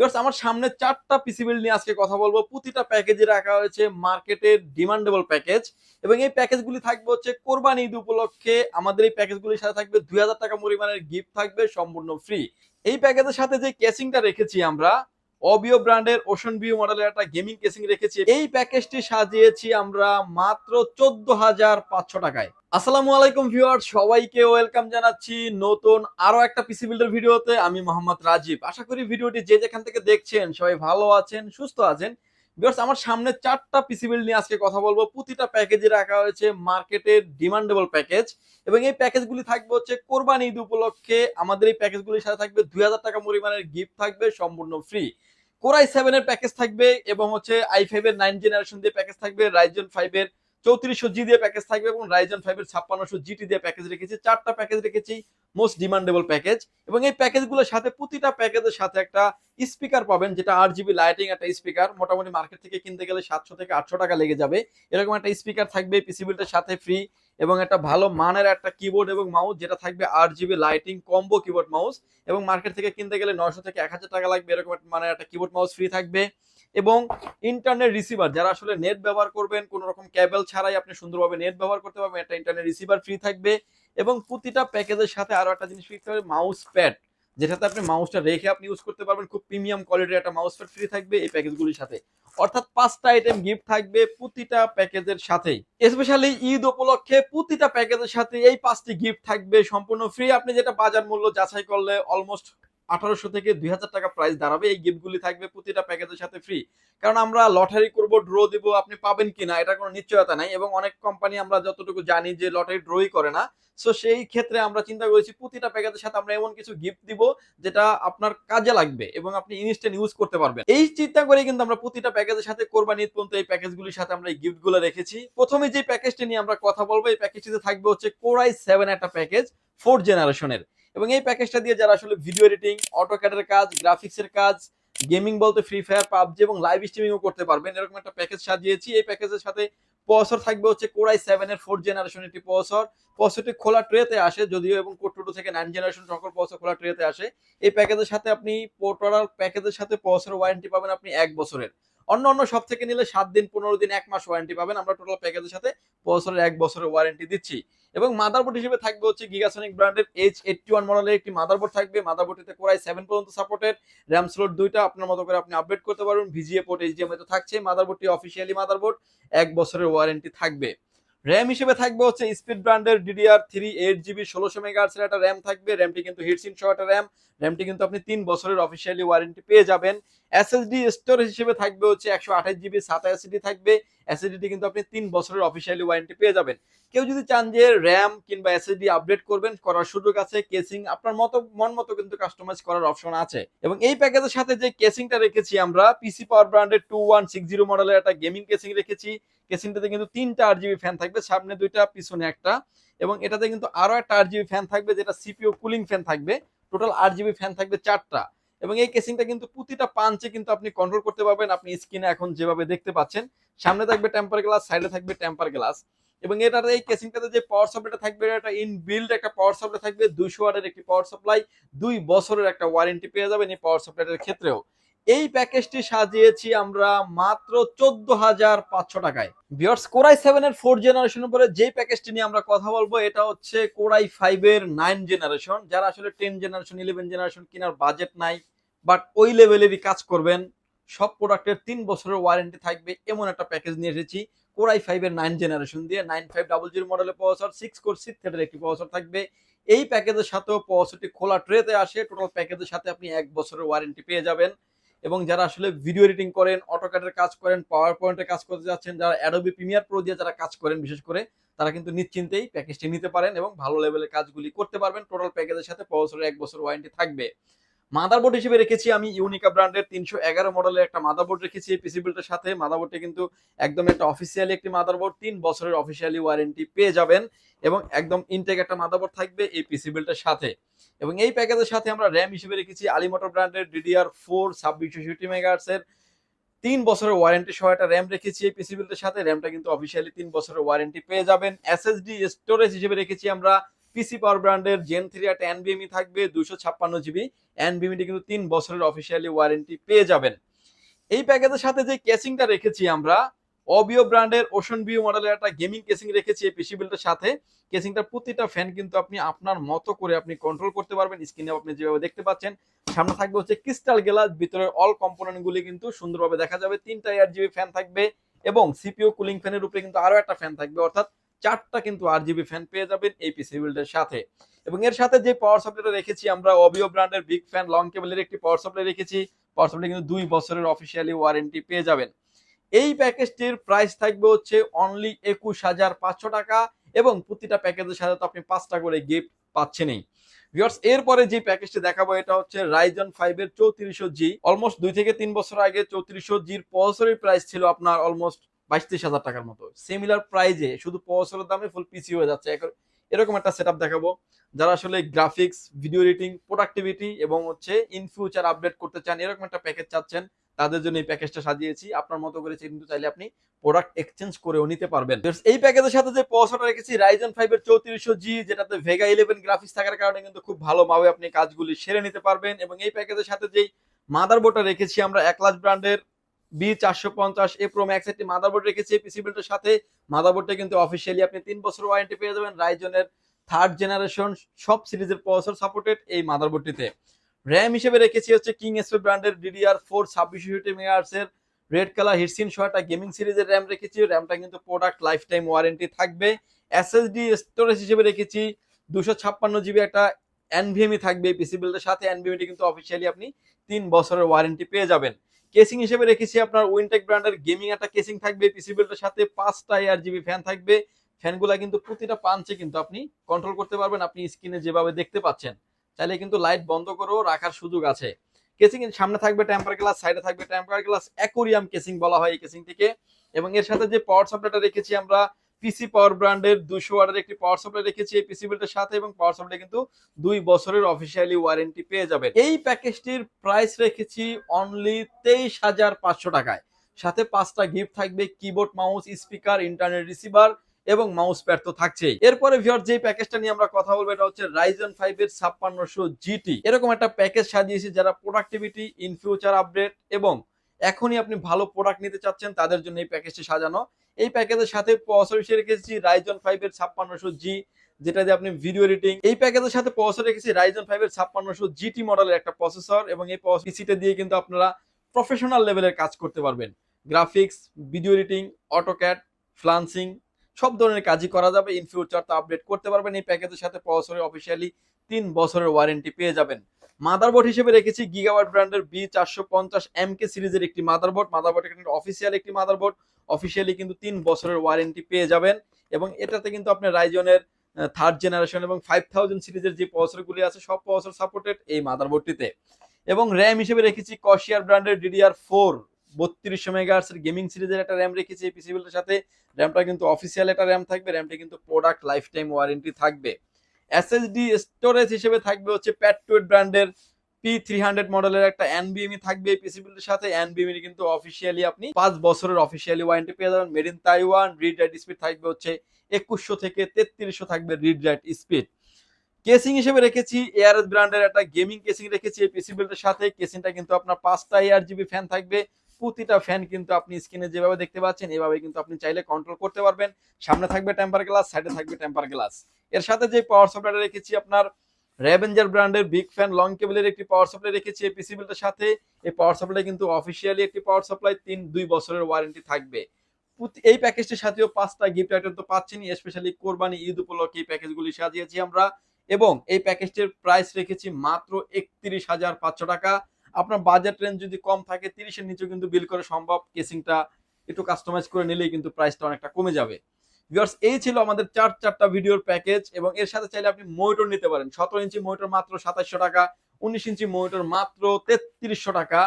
Because আমার সামনে চারটা পিসিবিল নিয়ে আজকে কথা বলব। প্রতিটা প্যাকেজে রাখা হয়েছে মার্কেটের ডিমান্ডেবল প্যাকেজ এবং এই প্যাকেজগুলি থাকবে হচ্ছে কোরবানি ঈদ উপলক্ষে। আমাদের এই প্যাকেজগুলির সাথে থাকবে দুই হাজার টাকা পরিমাণের গিফট থাকবে, সম্পূর্ণ ফ্রি এই প্যাকেজের সাথে যে ক্যাশিংটা রেখেছি আমরা অবিও ব্র্যান্ডের ওশন ভিউ মডেলের একটা গেমিং কেসিং রেখেছি। এই প্যাকেজটি সাজিয়েছি আমরা মাত্র চোদ্দ হাজার পাঁচশো টাকায়। আসসালামু আলাইকুম ভিউয়ার সবাইকে ওয়েলকাম জানাচ্ছি নতুন আরও একটা পিসি বিল্ডার ভিডিওতে। আমি মোহাম্মদ রাজীব। আশা করি ভিডিওটি যে যেখান থেকে দেখছেন সবাই ভালো আছেন, সুস্থ আছেন। আমার সামনে চারটা পিসি বিল্ড নিয়ে আজকে কথা বলব। প্রতিটা প্যাকেজে রাখা হয়েছে মার্কেটের ডিমান্ডেবল প্যাকেজ এবং এই প্যাকেজগুলি থাকবে হচ্ছে কোরবানি ঈদ উপলক্ষে। আমাদের এই প্যাকেজগুলির সাথে থাকবে দুই হাজার টাকা পরিমাণের গিফট থাকবে, সম্পূর্ণ ফ্রি কোরাই সেভেন এর প্যাকেজ থাকবে এবং হচ্ছে আই ফাইভ এর নাইন জেনারেশন দিয়ে প্যাকেজ থাকবে রাইজন ফাইভ এর চৌত্রিশশো জি দিয়ে প্যাকেজ থাকবে এবং রাইজন ফাইভ এর ছাপ্পান্নশো জিটি দিয়ে প্যাকেজ রেখেছি। চারটা প্যাকেজ রেখেছি মোস্ট ডিমান্ডেবল প্যাকেজ এবং এই প্যাকেজগুলোর সাথে প্রতিটা প্যাকেজের সাথে একটা স্পিকার পাবেন, যেটা আট জিবি লাইটিং একটা স্পিকার মোটামুটি মার্কেট থেকে কিনতে গেলে সাতশো থেকে আটশো টাকা লেগে যাবে। এরকম একটা স্পিকার থাকবে পিসি বিলটার সাথে ফ্রি এবং একটা ভালো মানের একটা কিবোর্ড এবং মাউস যেটা থাকবে আট GB lighting combo keyboard mouse এবং মার্কেট থেকে কিনতে গেলে নয়শো থেকে এক হাজার টাকা লাগবে, এরকম একটা মানের একটা কিবোর্ড মাউস ফ্রি থাকবে। এবং ইন্টারনেট রিসিভার যারা আসলে নেট ব্যবহার করবেন, কোনো রকম ক্যাবেল ছাড়াই আপনি সুন্দরভাবে নেট ব্যবহার করতে পারবেন, একটা ইন্টারনেট রিসিভার ফ্রি থাকবে। এবং প্রতিটা প্যাকেজের সাথে আরও একটা জিনিস ফ্রি থাকবে মাউস প্যাড যেটাতে আপনি মাউসটা রেখে আপনি ইউজ করতে পারবেন, খুব প্রিমিয়াম কোয়ালিটির একটা মাউস প্যাড ফ্রি থাকবে এই প্যাকেজগুলির সাথে। অর্থাৎ পাঁচটা আইটেম গিফট থাকবে প্রতিটা প্যাকেজের সাথে স্পেশালি ঈদ উপলক্ষে প্রতিটা প্যাকেজের সাথে এই পাঁচটি গিফট থাকবে সম্পূর্ণ ফ্রি আপনি যেটা বাজার মূল্য যাচাই করলে অলমোস্ট আঠারোশো থেকে দুই হাজার টাকা প্রাইস দাঁড়াবে। এই গিফটগুলি থাকবে প্রতিটা প্যাকেজের সাথে ফ্রি কারণ আমরা লটারি করব ড্র দিব, আপনি পাবেন কিনা এটা কোনো নিশ্চয়তা নাই এবং অনেক কোম্পানি আমরা যতটুকু জানি যে লটারি ড্রই করে না। সো সেই ক্ষেত্রে আমরা চিন্তা করেছি প্রতিটা প্যাকেজের সাথে আমরা এমন কিছু গিফট দিব যেটা আপনার কাজে লাগবে এবং আপনি ইনস্ট্যান্ট ইউজ করতে পারবেন। এই চিন্তা করে কিন্তু আমরা প্রতিটা প্যাকেজের সাথে কোরবানি ঈদ পর্যন্ত এই প্যাকেজগুলির সাথে আমরা এই গিফটগুলো রেখেছি। প্রথমে যে প্যাকেজটি নিয়ে আমরা কথা বলব, এই প্যাকেজটিতে থাকবে হচ্ছে কোরাই সেভেন একটা প্যাকেজ ফোর্থ জেনারেশনের এবং এই প্যাকেজটা দিয়ে যারা আসলে ভিডিও এডিটিং অটো ক্যাডের কাজ গ্রাফিক্সের কাজ গেমিং বলতে ফ্রি ফায়ার পাবজি এবং লাইভ স্ট্রিমিংও করতে পারবেন। এরকম একটা প্যাকেজ সাজিয়েছি। এই প্যাকেজের সাথে প্রসেসর থাকবে হচ্ছে কোরাই সেভেন এর ফোর্থ জেনারেশন একটি প্রসেসর প্রসেসরটি খোলা ট্রেতে আসে যদিও এবং কোট্টু থেকে নাইন জেনারেশন সকল প্রসেসর খোলা ট্রেতে আসে। এই প্যাকেজের সাথে আপনি টোটাল প্যাকেজের সাথে প্রসেসর ওয়ারেন্টি পাবেন আপনি এক বছরের। অন্য অন্য সব থেকে নিলে সাত দিন, পনেরো দিন, এক মাস ওয়ারেন্টি পাবেন। আমরা টোটাল প্যাকেজের সাথে বছরের এক বছরের ওয়ারেন্টি দিচ্ছি। এবং মাদারবোর্ড হিসেবে থাকবে হচ্ছে গিগাসনিক ব্র্যান্ডের এইচ এইটটি ওয়ান মডেলের একটি মাদারবোর্ড থাকবে। মাদারবোর্ডটিতে কোরাই সেভেন পর্যন্ত সাপোর্টেড র্যাম স্লোট দুইটা আপনার মতো করে আপনি আপডেট করতে পারবেন। ভিজিএ পোর্ট এইচডিএমআই তো থাকছে। মাদারবোর্ডটি অফিসিয়ালি মাদারবোর্ড এক বছরের ওয়ারেন্টি থাকবে। র্যাম হিসেবে থাকবে হচ্ছে স্পিড ব্র্যান্ডের ডিডিআর থ্রি এইট জিবি ষোলোশো মেগাহার্সের একটা র্যাম থাকবে। র্যামটি কিন্তু হিটসিন সহ একটা র্যাম র্যামটি কিন্তু আপনি তিন বছরের অফিসিয়ালি ওয়ারেন্টি পেয়ে যাবেন। এসএসডি স্টোরেজ হিসেবে থাকবে হচ্ছে একশো আঠাশ জিবি সাত এসএসডি থাকবে। এসএসডি কিন্তু আপনি তিন বছরের অফিসিয়ালি ওয়ারেন্টি পেয়ে যাবেন। কেউ যদি চান যে র্যাম কিংবা এসএসডি আপডেট করবেন, করার সুযোগ আছে কেসিং আপনার মতো, মন মতো কিন্তু কাস্টমাইজ করার অপশন আছে। এবং এই প্যাকেজের সাথে যে কেসিংটা রেখেছি আমরা পিসি পাওয়ার ব্র্যান্ডের টু ওয়ান সিক্স জিরো মডেলের একটা গেমিং কেসিং রেখেছি। কেসিংটাতে কিন্তু তিনটা আট জিবি ফ্যান থাকবে, সামনে দুইটা, পিছনে একটা। এবং এটাতে কিন্তু আরও একটা আট জিবি ফ্যান থাকবে, যেটা সিপিও কুলিং ফ্যান থাকবে। টোটাল আট জিবি ফ্যান থাকবে চারটা। এবং এই কেসিংটা কিন্তু প্রতিটা পাঞ্চে কিন্তু আপনি কন্ট্রোল করতে পারবেন। আপনি স্ক্রিনে এখন যেভাবে দেখতে পাচ্ছেন, সামনে থাকবে টেম্পার গ্লাস সাইডে থাকবে টেম্পার গ্লাস এবং এটার এই কেসিংটাতে যে পাওয়ার সাপ্লাইটা থাকবে, এটা ইনবিল্ড একটা পাওয়ার সাপ্লাই থাকবে, দুইশো ওয়াটের একটি পাওয়ার সাপ্লাই দুই বছরের একটা ওয়ারেন্টি পেয়ে যাবেন এই পাওয়ার সাপ্লাইটার ক্ষেত্রেও। এই প্যাকেজটি সাজিয়েছি আমরা মাত্র চোদ্দ হাজার পাঁচশো টাকায়। বিয়ার্স কোরাই সেভেন এর ফোর জেনারেশন উপরে যে প্যাকেজটি নিয়ে আমরা কথা বলব, এটা হচ্ছে কোরাই ফাইভ এর নাইন জেনারেশন যারা আসলে টেন জেনারেশন ইলেভেন জেনারেশন কেনার বাজেট নাই বাট ওই লেভেলেরই কাজ করবেন। সব প্রোডাক্টের তিন বছরের ওয়ারেন্টি থাকবে, এমন একটা প্যাকেজ নিয়ে এসেছি। কোরাই ফাইভ এর নাইন জেনারেশন দিয়ে নাইন ফাইভ ডাবল জিরো মডেলের প্রসেসর সিক্স কোর সিক্স থ্রেডের একটি প্রসেসর থাকবে। এই প্যাকেজের সাথেও প্রসেসরটি খোলা ট্রেতে আসে। টোটাল প্যাকেজের সাথে আপনি এক বছরের ওয়ারেন্টি পেয়ে যাবেন। এবং যারা আসলে ভিডিও এডিটিং করেন অটোকাটের কাজ করেন পাওয়ার পয়েন্টের কাজ করতে যাচ্ছেন, যারা অ্যাডোবি প্রিমিয়ার প্রো দিয়ে যারা কাজ করেন, বিশেষ করে, তারা কিন্তু নিশ্চিন্তেই প্যাকেজটি নিতে পারেন এবং ভালো লেভেলের কাজগুলি করতে পারবেন। টোটাল প্যাকেজের সাথে বছরের এক বছর ওয়ারেন্টি থাকবে। মাদারবোর্ড হিসেবে রেখেছি আমি ইউনিকা ব্র্যান্ডের তিনশো এগারো মডেলের একটা মাদারবোর্ড রেখেছি এই পিসি বিল্ডের সাথে। মাদারবোর্ডটি কিন্তু একদম একটা অফিসিয়ালি একটি মাদারবোর্ড তিন বছরের অফিসিয়ালি ওয়ারেন্টি পেয়ে যাবেন এবং একদম ইনটেক একটা মাদারবোর্ড থাকবে এই পিসি বিল্ডের সাথে। এবং এই প্যাকেজের সাথে আমরা র্যাম হিসেবে রেখেছি আলিমোটর ব্র্যান্ডের ডিডিআর ফোর ছাব্বিশশো সিটি মেগাহার্সের তিন বছরের ওয়ারেন্টি সহ একটা র্যাম রেখেছি এই পিসি বিল্ডের সাথে। র্যামটা কিন্তু অফিসিয়ালি তিন বছরের ওয়ারেন্টি পেয়ে যাবেন। এসএসডি স্টোরেজ হিসেবে রেখেছি আমরা পিসি পাওয়ার ব্র্যান্ডের জেন থ্রি একটা এনবিএমই থাকবে দুশো ছাপ্পান্ন জিবি এনবিএমটি কিন্তু তিন বছরের অফিসিয়ালি ওয়ারেন্টি পেয়ে যাবেন। এই প্যাকেজের সাথে যে কেসিংটা রেখেছি আমরা অবিও ব্র্যান্ডের ওশন বিও মডেলের একটা গেমিং কেসিং রেখেছি এই পিসি বিল্ডের সাথে। কেসিংটার প্রতিটা ফ্যান কিন্তু আপনি আপনার মতো করে আপনি কন্ট্রোল করতে পারবেন। স্ক্রিনে আপনি যেভাবে দেখতে পাচ্ছেন, সামনে থাকবে হচ্ছে ক্রিস্টাল গ্লাস ভিতরের অল কম্পোনেন্ট গুলি কিন্তু সুন্দরভাবে দেখা যাবে। তিনটা এয়ার জিবি ফ্যান থাকবে এবং সিপিও কুলিং ফ্যানের উপরে কিন্তু আরও একটা ফ্যান থাকবে। অর্থাৎ চারটা কিন্তু আর জিবি ফ্যান পেয়ে যাবেন এই পিসি বিল্ডের সাথে। এবং এর সাথে যে পাওয়ার সাপ্লাইটা রেখেছি, আমরা অবিও ব্র্যান্ডের বিগ ফ্যান লং কেবলের একটি পাওয়ার সাপ্লাই রেখেছি। পাওয়ার সাপ্লাই কিন্তু দুই বছরের অফিসিয়ালি ওয়ারেন্টি পেয়ে যাবেন। এই প্যাকেজটির প্রাইস থাকবে হচ্ছে অনলি একুশ হাজার পাঁচশো টাকা এবং প্রতিটা প্যাকেজের সাথে তো আপনি পাঁচটা করে গিফট পাচ্ছেনই। ভিউয়ার্স এরপরে যে প্যাকেজটি দেখাবো, এটা হচ্ছে রাইজন ফাইভ এর চৌত্রিশশো জি অলমোস্ট দুই থেকে তিন বছর আগে চৌত্রিশশো জির প্রসেসরের প্রাইস ছিল আপনার অলমোস্ট বাইশ হাজার টাকার মতো। সিমিলার প্রাইজে শুধু প্রসেসরের দামে ফুল পিসি হয়ে যাচ্ছে। এরকম একটা সেটআপ দেখাবো। যারা আসলে গ্রাফিক্স ভিডিও এডিটিং প্রোডাক্টিভিটি এবং হচ্ছে ইন ফিউচার আপডেট করতে চান, এরকম একটা প্যাকেজ চাচ্ছেন, তাদের জন্য এই প্যাকেজটা সাজিয়েছি। আপনার মতো করে কিন্তু চাইলে আপনি প্রোডাক্ট এক্সচেঞ্জ করেও নিতে পারবেন। এই প্যাকেজের সাথে যে প্রসেসরটা রেখেছি রাইজন ফাইভ এর চৌত্রিশশো জি যেটাতে ভেগা ইলেভেন গ্রাফিক্স থাকার কারণে কিন্তু খুব ভালোভাবে আপনি কাজগুলি সেরে নিতে পারবেন। এবং এই প্যাকেজের সাথে যেই মাদার মাদারবোর্ডটা রেখেছি আমরা একলাস ব্র্যান্ডের বি চারশো পঞ্চাশ, এ প্রো ম্যাক্স একটি মাদারবোর্ড রেখেছি পিসি বিল্ডের সাথে। মাদারবোর্ডটা কিন্তু অফিসিয়ালি আপনি তিন বছর ওয়ারেন্টি পেয়ে যাবেন, রাইজনের থার্ড জেনারেশন সব সিরিজের প্রসেসর সাপোর্টেড এই মাদারবোর্ডটিতে র্যাম হিসেবে রেখেছি হচ্ছে কিং এসপি ব্র্যান্ডের ডিডিআর ফোর ছাব্বিশশো মেগাহার্স এর। রেড কালার হিটসিন একটা গেমিং সিরিজের র্যাম রেখেছি র্যামটা কিন্তু প্রোডাক্ট লাইফ টাইম ওয়ারেন্টি থাকবে এসএসডি স্টোরেজ হিসেবে রেখেছি, দুশো ছাপ্পান্ন জিবি একটা এনভিএমই থাকবে পিসি বিল্ডের সাথে। এনভিএমটি কিন্তু অফিসিয়ালি আপনি তিন বছরের ওয়ারেন্টি পেয়ে যাবেন। কেসিং হিসেবে রেখেছি আপনার উইনটেক ব্র্যান্ডের গেমিং একটা কেসিং থাকবে পিসি বিল্ডের সাথে পাঁচটা এয়ার জিবি ফ্যান থাকবে। ফ্যানগুলা কিন্তু প্রতিটা পাঞ্চে কিন্তু আপনি কন্ট্রোল করতে পারবেন, আপনি স্ক্রিনে যেভাবে দেখতে পাচ্ছেন। চাইলে কিন্তু লাইট বন্ধ করেও রাখার সুযোগ আছে। কেসিং সামনে থাকবে টেম্পার গ্লাস সাইডে থাকবে টেম্পার গ্লাস অ্যাকোরিয়াম কেসিং বলা হয় এই কেসিংটিকে এবং এর সাথে যে পাওয়ার সাপ্লাইটা রেখেছি আমরা পিসি পাওয়ার ব্র্যান্ডের দুশো ওয়াটের একটি পাওয়ার সাপ্লাই রেখেছি এই পিসি বিল্ডের সাথে এবং পাওয়ার সাপ্লাই কিন্তু দুই বছরের অফিসিয়ালি ওয়ারেন্টি পেয়ে যাবেন। এই প্যাকেজটির প্রাইস রেখেছি অনলি তেইশ হাজার পাঁচশো টাকায়। সাথে পাঁচটা গিফট থাকবে keyboard mouse speaker internet receiver এবং মাউস প্যাড তো থাকছেই। এরপরে ভিওর যে প্যাকেজটা নিয়ে আমরা কথা বলব, এটা হচ্ছে রাইজন ফাইভ এর ছাপ্পান্নশো জিটি এরকম একটা প্যাকেজ সাজিয়েছি যারা প্রোডাক্টিভিটি ইন ফিউচার আপডেট এবং এখনই আপনি ভালো প্রোডাক্ট নিতে চাচ্ছেন, তাদের জন্য এই প্যাকেজটি সাজানো। এই প্যাকেজের সাথে প্রসেসর হিসেবে রেখেছি রাইজন ফাইভ এর ছাপ্পান্নশো জি যেটা দিয়ে আপনি ভিডিও এডিটিং এই প্যাকেজের সাথে প্রসেসর রেখেছি রাইজন ফাইভ এর ছাপ্পান্নশো জিটি মডেলের একটা প্রসেসর এবং এই পিসিটা দিয়ে কিন্তু আপনারা প্রফেশনাল লেভেলের কাজ করতে পারবেন। Graphics video editing AutoCAD freelancing সব ধরনের কাজই করা যাবে। ইন ফিউচার তো আপডেট করতে পারবেন। এই প্যাকেজের সাথে প্রসেসরের অফিসিয়ালি তিন বছরের ওয়ারেন্টি পেয়ে যাবেন। মাদারবোর্ড হিসেবে রেখেছি গিগাওয়াট ব্র্যান্ডের বি চারশো পঞ্চাশ এম কে সিরিজের একটি মাদারবোর্ড মাদারবোর্ড কিন্তু অফিসিয়াল একটি মাদারবোর্ড অফিসিয়ালি কিন্তু তিন বছরের ওয়ারেন্টি পেয়ে যাবেন এবং এটাতে কিন্তু আপনি রাইজনের থার্ড জেনারেশন এবং ফাইভ থাউজেন্ড সিরিজের যে প্রসেসরগুলি আছে, সব প্রসেসর সাপোর্টেড এই মাদারবোর্ডটিতে এবং র্যাম হিসেবে রেখেছি কশিয়ার ব্র্যান্ডের ডিডিআর ফোর বত্রিশশো মেগাহার্সের গেমিং সিরিজের একটা র্যাম রেখেছি এই পিসি বিল্ডের সাথে। র্যামটা কিন্তু অফিসিয়াল একটা র্যাম থাকবে। র্যামটা কিন্তু প্রোডাক্ট লাইফ টাইম ওয়ারেন্টি থাকবে। এসএসডি স্টোরেজ হিসেবে থাকবে হচ্ছে প্যাটুয়েট ব্র্যান্ডের পি থ্রি হান্ড্রেড মডেলের একটা এনবিএমই থাকবে পিসি বিল্ডের সাথে। এনবিএমই কিন্তু অফিসিয়ালি আপনি পাঁচ বছরের অফিসিয়ালি ওয়ারেন্টি পেয়ে যাবেন। Made in Taiwan read write speed থাকবে হচ্ছে একুশশো থেকে তেত্রিশশো থাকবে রিড রাইট স্পিড কেসিং হিসেবে রেখেছি এআরএস ব্র্যান্ডের একটা গেমিং কেসিং রেখেছি এই পিসি বিল্ডের সাথে। কেসিংটা কিন্তু আপনার পাঁচটা এআর জিবি ফ্যান থাকবে। প্রতিটা ফ্যান কিন্তু আপনি স্ক্রিনে যেভাবে দেখতে পাচ্ছেন, এভাবে কিন্তু আপনি চাইলে কন্ট্রোল করতে পারবেন। সামনে থাকবে টেম্পার গ্লাস সাইডে থাকবে টেম্পার গ্লাস এর সাথে যে পাওয়ার সাপ্লাইটা রেখেছি আপনার রেভেঞ্জার ব্র্যান্ডের বিগ ফ্যান লং কেবলের একটি পাওয়ার সাপ্লাই রেখেছি এই পিসি বিলটার সাথে। এই পাওয়ার সাপ্লাই কিন্তু অফিসিয়ালি একটি পাওয়ার সাপ্লাই তিন, দুই বছরের ওয়ারেন্টি থাকবে। এই প্যাকেজটির সাথেও পাঁচটা গিফট আইটেম তো পাচ্ছেনই স্পেশালি কোরবানি, ঈদ উপলক্ষে এই প্যাকেজগুলি সাজিয়েছি আমরা। এবং এই প্যাকেজটির প্রাইস রেখেছি মাত্র একত্রিশ হাজার পাঁচশো টাকা। আপনার বাজেট রেঞ্জ যদি কম থাকে, তিরিশের নিচে কিন্তু বিল করে সম্ভব। কেসিংটা একটু কাস্টমাইজ করে নিলেই কিন্তু প্রাইসটা অনেকটা কমে যাবে। ভিউয়ার্স এই ছিল আমাদের চার, চারটা ভিডিওর প্যাকেজ এবং এর সাথে চাইলে আপনি মনিটর নিতে পারেন। সতেরো ইঞ্চি মনিটর মাত্র সাতাশশো টাকা, উনিশ ইঞ্চি মনিটর মাত্র তেত্রিশশো টাকা।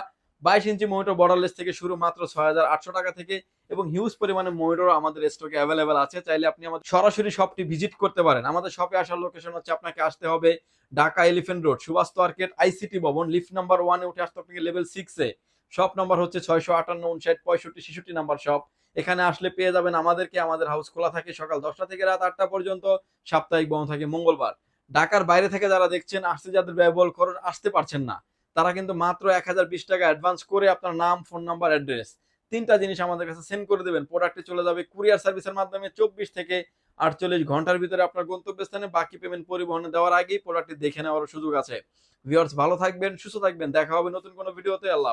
বাইশ ইঞ্চি মনিটর বর্ডারলেস থেকে শুরু মাত্র ছয় আটশো টাকা থেকে এবং হিউজ পরিমাণে মনিটর আমাদের স্টকে অ্যাভেলেবেল আছে। চাইলে আপনি আমাদের সরাসরি শপটি ভিজিট করতে পারেন। আমাদের শপে আসার লোকেশন হচ্ছে আপনাকে আসতে হবে Dhaka elephant road Subhash market ICT ভবন লিফট নাম্বার ওয়ানে উঠে আসতে আপনাকে লেভেল সিক্সে শপ নাম্বার হচ্ছে ছয়শো আটান্ন, উনষাট, পঁয়ষট্টি, ছেষট্টি নাম্বার শপ এখানে আসলে পেয়ে যাবেন আমাদেরকে, আমাদের হাউস খোলা থাকে সকাল দশটা থেকে রাত আটটা পর্যন্ত, সাপ্তাহিক বন্ধ থাকে মঙ্গলবার। ঢাকার বাইরে থেকে যারা দেখছেন, আসতে যাদের ব্যয়বহুল খরচ, আসতে পারছেন না। তারা কিন্তু মাত্র এক হাজার বিশ টাকা অ্যাডভান্স করে আপনার নাম ফোন নাম্বার অ্যাড্রেস তিনটা জিনিস আমাদের কাছে সেন্ড করে দেবেন। প্রোডাক্টে চলে যাবে কুরিয়ার সার্ভিসের মাধ্যমে চব্বিশ থেকে আটচল্লিশ ঘণ্টার ভিতরে আপনার গন্তব্যস্থানে বাকি পেমেন্ট পরিবহনে দেওয়ার আগেই প্রোডাক্টটি দেখে নেওয়ার সুযোগ আছে। ভিউয়ার্স ভালো থাকবেন, সুস্থ থাকবেন। দেখা হবে নতুন কোনো ভিডিওতে আল্লাহ।